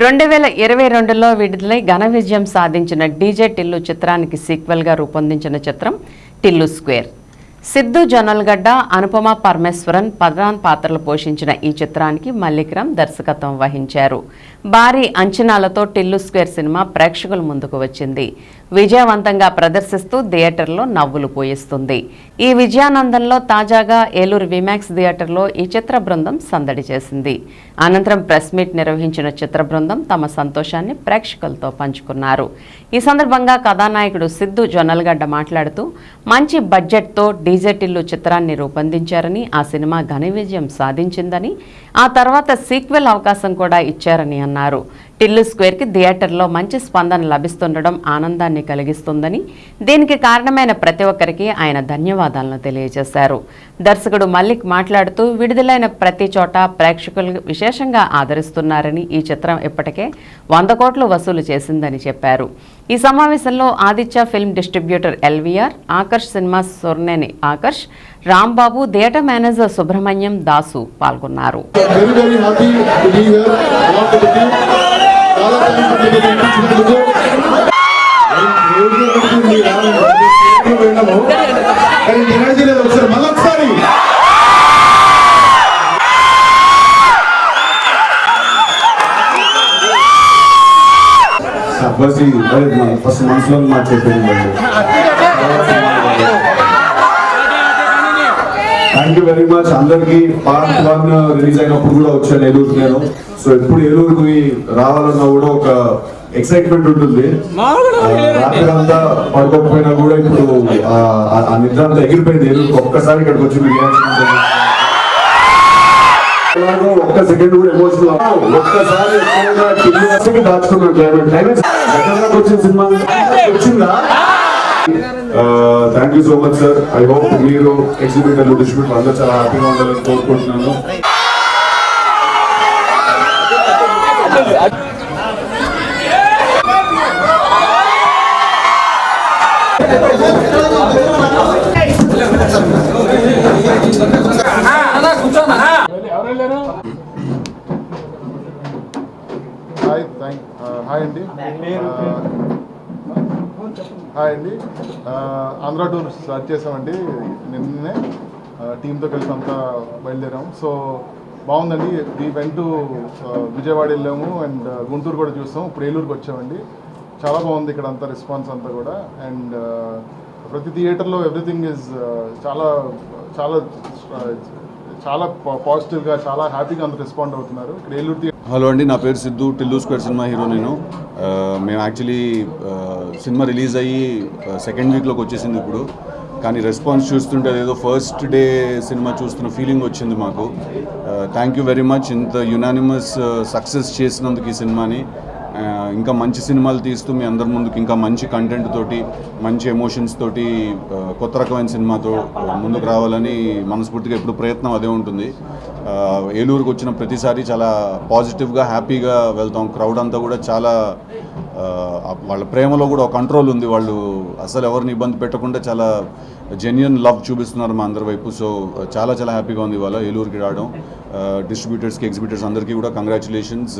రెండు వేల ఇరవై రెండులో విడుదలై ఘన విజయం సాధించిన డీజే టిల్లు చిత్రానికి సీక్వెల్గా రూపొందించిన చిత్రం టిల్లు స్క్వేర్. సిద్ధు జొన్నలగడ్డ అనుపమ పరమేశ్వరన్ ప్రధాన పాత్రలు పోషించిన ఈ చిత్రానికి మల్లికరామ్ దర్శకత్వం వహించారు. భారీ అంచనాలతో టిల్లు స్క్వేర్ సినిమా ప్రేక్షకుల ముందుకు వచ్చింది. విజయవంతంగా ప్రదర్శిస్తూ థియేటర్లో నవ్వులు పోయిస్తుంది. ఈ విజయానందంలో తాజాగా ఏలూరు విమాక్స్ థియేటర్లో ఈ చిత్ర బృందం సందడి చేసింది. అనంతరం ప్రెస్ మీట్ నిర్వహించిన చిత్ర బృందం తమ సంతోషాన్ని ప్రేక్షకులతో పంచుకున్నారు. ఈ సందర్భంగా కథానాయకుడు సిద్ధు జొన్నలగడ్డ మాట్లాడుతూ మంచి బడ్జెట్తో డీజే టిల్లు చిత్రాన్ని రూపొందించారని ఆ సినిమా ఘన విజయం సాధించిందని ఆ తర్వాత సీక్వెల్ అవకాశం కూడా ఇచ్చారని అన్నారు. అన్నారు టిల్లు స్క్వేర్కి థియేటర్లో మంచి స్పందన లభిస్తుండడం ఆనందాన్ని కలిగిస్తుందని దీనికి కారణమైన ప్రతి ఒక్కరికి ఆయన ధన్యవాదాలను తెలియజేశారు. దర్శకుడు మల్లిక్ మాట్లాడుతూ విడుదలైన ప్రతి చోట ప్రేక్షకులు విశేషంగా ఆదరిస్తున్నారని ఈ చిత్రం ఇప్పటికే వంద కోట్లు వసూలు చేసిందని చెప్పారు. ఈ సమావేశంలో Aditya film distributor LVR Akarsh cinema Sorneni Akarsh Rambabu theatre manager Subrahmanyam Dasu పాల్గొన్నారు. ఎనర్జీ లేదు ఒకసారి మళ్ళీ ఫస్ట్ మనసులో మాట చెప్పింది థ్యాంక్ యూ వెరీ మచ్. అందరికి పార్ట్ వన్ రిలీజ్ అయినప్పుడు కూడా వచ్చాను ఏలూరు నేను. సో ఎప్పుడు ఏలూరుకి రావాలన్నా కూడా ఒక ఎక్సైట్మెంట్ ఉంటుంది. రాత్రి అంతా పడుకోకపోయినా కూడా ఇప్పుడు ఆ, నిద్ర అంతా ఎగిరిపోయింది. ఏలూరుకి ఒక్కసారి ఇక్కడికి వచ్చి. అలాగే ఒక్క సెకండ్ కూడా ఎమోషనల్ ఒక్కసారి దాచుకున్నాను. క్లైమేట్ క్లైమేట్ వచ్చిన సినిమా. వచ్చిందా? Thank you so much sir I hope మీరు ఎగ్జిబిటర్లు డిస్ట్రిబ్యూటర్ అందరూ చాలా హ్యాపీగా ఉండాలని కోరుకుంటున్నాను. హాయ్ థ్యాంక్ హాయ్ అండి హాయ్ అండి. ఆంధ్ర టూర్ స్టార్ట్ చేసామండి. నిన్ననే టీంతో కలిసి అంతా బయలుదేరాం. సో బాగుందండి. ఈ వెంట విజయవాడ వెళ్ళాము అండ్ గుంటూరు కూడా చూస్తాం ఇప్పుడు ఏలూరుకి వచ్చామండి. చాలా బాగుంది ఇక్కడ అంతా రెస్పాన్స్ అంతా కూడా. అండ్ ప్రతి థియేటర్లో ఎవ్రీథింగ్ ఇస్ చాలా చాలా చాలా పాజిటివ్గా చాలా హ్యాపీగా అంత రెస్పాండ్ అవుతున్నారు. ఇక్కడ ఏలూరు థియేటర్ హలో అండి నా పేరు Siddhu Tillu square cinema hero నేను. మేము యాక్చువల్లీ సినిమా రిలీజ్ అయ్యి సెకండ్ వీక్లోకి వచ్చేసింది ఇప్పుడు. కానీ రెస్పాన్స్ చూస్తుంటే ఏదో ఫస్ట్ డే సినిమా చూస్తున్న ఫీలింగ్ వచ్చింది మాకు. థ్యాంక్ యూ వెరీ మచ్ ఇంత యునానిమస్ సక్సెస్ చేసినందుకు ఈ సినిమాని. ఇంకా మంచి సినిమాలు తీస్తూ మీ అందరి ముందుకు ఇంకా మంచి కంటెంట్ తోటి మంచి ఎమోషన్స్ తోటి కొత్త రకమైన సినిమాతో ముందుకు రావాలని మనస్ఫూర్తిగా ఎప్పుడు ప్రయత్నం అదే ఉంటుంది. ఏలూరుకు వచ్చిన ప్రతిసారి చాలా పాజిటివ్గా హ్యాపీగా వెళ్తాం. క్రౌడ్ అంతా కూడా చాలా వాళ్ళ ప్రేమలో కూడా ఒక కంట్రోల్ ఉంది. వాళ్ళు అసలు ఎవరిని ఇబ్బంది పెట్టకుండా చాలా జెన్యున్ లవ్ చూపిస్తున్నారు మా అందరి వైపు. సో చాలా చాలా హ్యాపీగా ఉంది ఇవాళ ఏలూరుకి రావడం. డిస్ట్రిబ్యూటర్స్కి ఎగ్జిబిటర్స్ అందరికీ కూడా కంగ్రాచులేషన్స్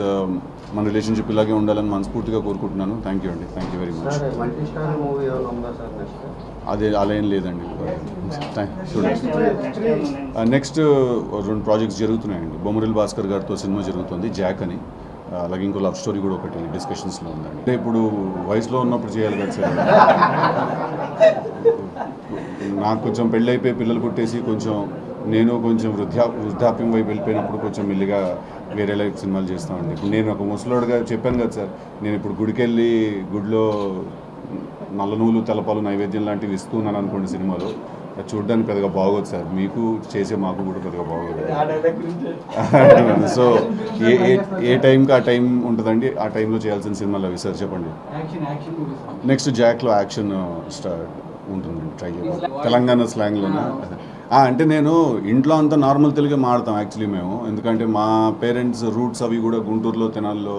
మన రిలేషన్షిప్ ఇలాగే ఉండాలని మనస్ఫూర్తిగా కోరుకుంటున్నాను. థ్యాంక్ యూ అండి. థ్యాంక్ యూ వెరీ మచ్ అదే అలా ఏం లేదండి. చూడండి నెక్స్ట్ రెండు ప్రాజెక్ట్స్ జరుగుతున్నాయండి. బొమ్మరిల్ భాస్కర్ గారితో సినిమా జరుగుతుంది జాక్ అని. అలాగే ఇంకో లవ్ స్టోరీ కూడా ఒకటి డిస్కషన్స్లో ఉందండి. అంటే ఇప్పుడు వయసులో ఉన్నప్పుడు చేయాలి కదా సార్? నాకు కొంచెం పెళ్ళైపోయి పిల్లలు పుట్టేసి కొంచెం నేను కొంచెం వృద్ధా వృద్ధాప్యం వైపు వెళ్ళిపోయినప్పుడు కొంచెం మెల్లిగా వేరే లైఫ్ సినిమాలు చేస్తామండి. ఇప్పుడు నేను ఒక ముసలోడుగా చెప్పాను కదా సార్ నేను ఇప్పుడు గుడికెళ్ళి గుడిలో నల్ల నూలు తలపాలు నైవేద్యం లాంటివి ఇస్తున్నాను అనుకోండి సినిమాలో చూడడానికి పెద్దగా బాగోదు సార్. మీకు చేసే మాకు కూడా పెద్దగా బాగోదు. సో ఏ ఏ టైంకి ఆ టైం ఉంటుందండి ఆ టైంలో చేయాల్సిన సినిమాలు అవి సార్ చెప్పండి. నెక్స్ట్ జాక్లో యాక్షన్ స్టార్ట్ ఉంటుంది ట్రై చేయాలి తెలంగాణ స్లాంగ్లోనే? అంటే నేను ఇంట్లో అంతా నార్మల్ తెలుగే మాడతాం యాక్చువల్లీ మేము. ఎందుకంటే మా పేరెంట్స్ రూట్స్ అవి కూడా గుంటూరులో తెనాల్లో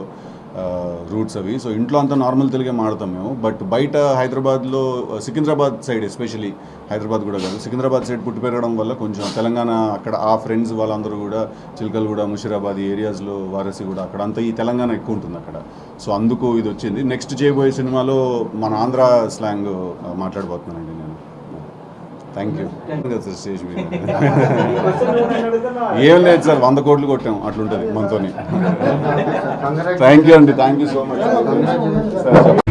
రూట్స్ అవి. సో ఇంట్లో అంతా నార్మల్ తెలుగే మాడతాం మేము. బట్ బయట హైదరాబాద్లో సికింద్రాబాద్ సైడ్ ఎస్పెషలీ హైదరాబాద్ కూడా కాదు సికింద్రాబాద్ సైడ్ పుట్టి పెరగడం వల్ల కొంచెం తెలంగాణ అక్కడ ఆ ఫ్రెండ్స్ వాళ్ళందరూ కూడా చిలకలు కూడా ముషిరాబాద్ ఈ ఏరియాస్లో వారసి కూడా అక్కడ అంతా ఈ తెలంగాణ ఎక్కువ ఉంటుంది అక్కడ. సో అందుకు ఇది వచ్చింది. నెక్స్ట్ చేయబోయే సినిమాలో మన ఆంధ్ర స్లాంగ్ మాట్లాడబోతున్నానండి నేను. థ్యాంక్ యూ సార్ స్టేజ్ మీద ఏం లేదు సార్ వంద కోట్లు కొట్టాం అట్లుంటుంది మనతోని. థ్యాంక్ యూ అండి థ్యాంక్ యూ సో మచ్